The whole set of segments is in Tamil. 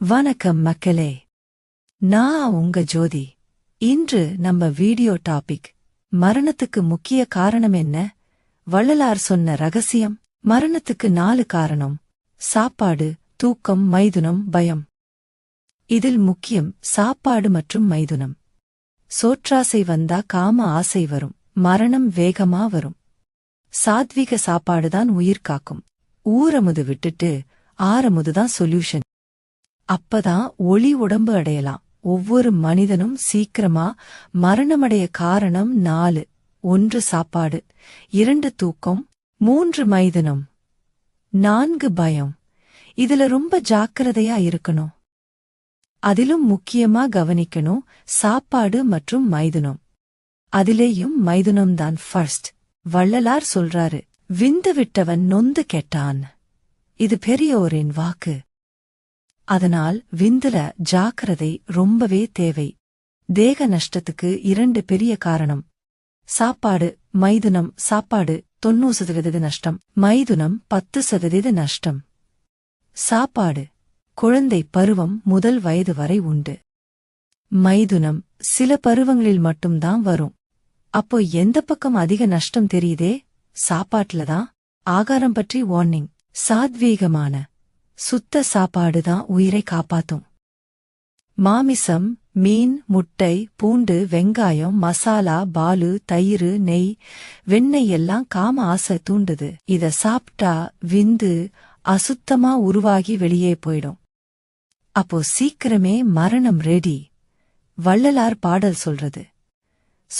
வணக்கம் மக்களே. நான் உங்க ஜோதி. இன்று நம்ம வீடியோ டாபிக் மரணத்துக்கு முக்கிய காரணம் என்ன? வள்ளலார் சொன்ன ரகசியம் மரணத்துக்கு நாலு காரணம். சாப்பாடு தூக்கம் மைதுனம் பயம். இதில் முக்கியம் சாப்பாடு மற்றும் மைதுனம். சோற்றாசை வந்தா காம ஆசை வரும் மரணம் வேகமா வரும். சாத்விக சாப்பாடுதான் உயிர் காக்கும். ஊரமுது விட்டுட்டு ஆரமுதுதான் சொல்யூஷன் அப்பதான் ஒளி உடம்பு அடையலாம். ஒவ்வொரு மனிதனும் சீக்கிரமா மரணமடைய காரணம் நாலு. ஒன்று சாப்பாடு இரண்டு தூக்கம் மூன்று மைதனம் நான்கு பயம். இதுல ரொம்ப ஜாக்கிரதையா இருக்கணும். அதிலும் முக்கியமா கவனிக்கணும் சாப்பாடு மற்றும் மைதுனம். அதிலேயும் மைதுனம்தான் ஃபர்ஸ்ட் வள்ளலார் சொல்றாரு விந்து விட்டவன் நொந்து கெட்டான். இது பெரியோரின் வாக்கு. அதனால் விந்துல ஜாக்கிரதை ரொம்பவே தேவை. தேக நஷ்டத்துக்கு இரண்டு பெரிய காரணம். சாப்பாடு மைதுனம் சாப்பாடு தொண்ணூறு சதவீத நஷ்டம் மைதுனம் பத்து சதவீத நஷ்டம். சாப்பாடு குழந்தை பருவம் முதல் வயது வரை உண்டு. மைதுனம் சில பருவங்களில் மட்டும்தான் வரும். அப்போ எந்த பக்கம் அதிக நஷ்டம் தெரியுதே? சாப்பாட்டுல தான். ஆகாரம் பற்றி வார்னிங் சாத்வீகமான சுத்த சாப்பாடுதான் உயிரை காப்பாத்தும். மாமிசம் மீன் முட்டை பூண்டு வெங்காயம் மசாலா பாலு தயிர் நெய் வெண்ணெய் எல்லாம் காம ஆசை தூண்டுது. இத சாப்பிட்டா விந்து அசுத்தமா உருவாகி வெளியே போயிடும். அப்போ சீக்கிரமே மரணம் ரெடி வள்ளலார் பாடல் சொல்றது.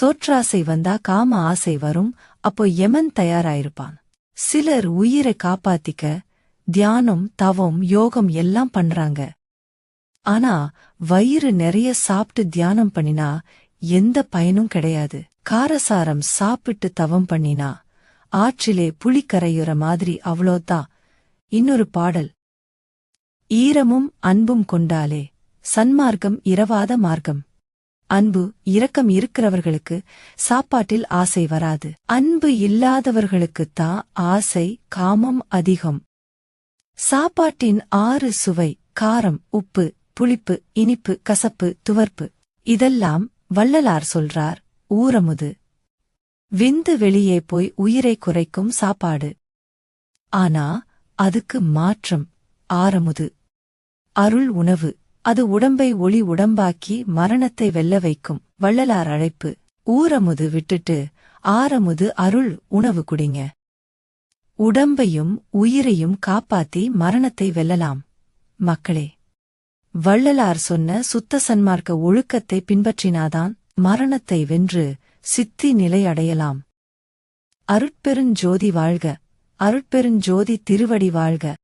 சோற்றாசை வந்தா காம ஆசை வரும். அப்போ எமன் தயாராயிருப்பான். சிலர் உயிரை காப்பாத்திக்க தியானம் தவம் யோகம் எல்லாம் பண்றாங்க. ஆனா வயிறு நிறைய சாப்பிட்டு தியானம் பண்ணினா எந்த பயனும் கிடையாது. காரசாரம் சாப்பிட்டு தவம் பண்ணினா ஆற்றிலே புளி கரையுற மாதிரி அவ்வளோதான். இன்னொரு பாடல். ஈரமும் அன்பும் கொண்டாலே சன்மார்க்கம் இரவாத மார்க்கம். அன்பு இரக்கம் இருக்கிறவர்களுக்கு சாப்பாட்டில் ஆசை வராது. அன்பு இல்லாதவர்களுக்குத்தான் ஆசை காமம் அதிகம். சாப்பாட்டின் ஆறு சுவை காரம் உப்பு புளிப்பு இனிப்பு கசப்பு துவர்ப்பு. இதெல்லாம் வள்ளலார் சொல்றார் ஊரமுது. விந்து வெளியே போய் உயிரை குறைக்கும் சாப்பாடு. ஆனா அதுக்கு மாற்றம் ஆரமுது. அருள் உணவு அது உடம்பை ஒளி உடம்பாக்கி மரணத்தை வெல்ல வைக்கும் வள்ளலார் அழைப்பு. ஊரமுது விட்டுட்டு ஆரமுது அருள் உணவு குடிங்க. உடம்பையும் உயிரையும் காப்பாத்தி மரணத்தை வெல்லலாம். மக்களே வள்ளலார் சொன்ன சுத்த சன்மார்க்க ஒழுக்கத்தை பின்பற்றினாதான் மரணத்தை வென்று சித்தி நிலையடையலாம். அருட்பெருஞ்சோதி வாழ்க அருட்பெருஞ்சோதி திருவடி வாழ்க.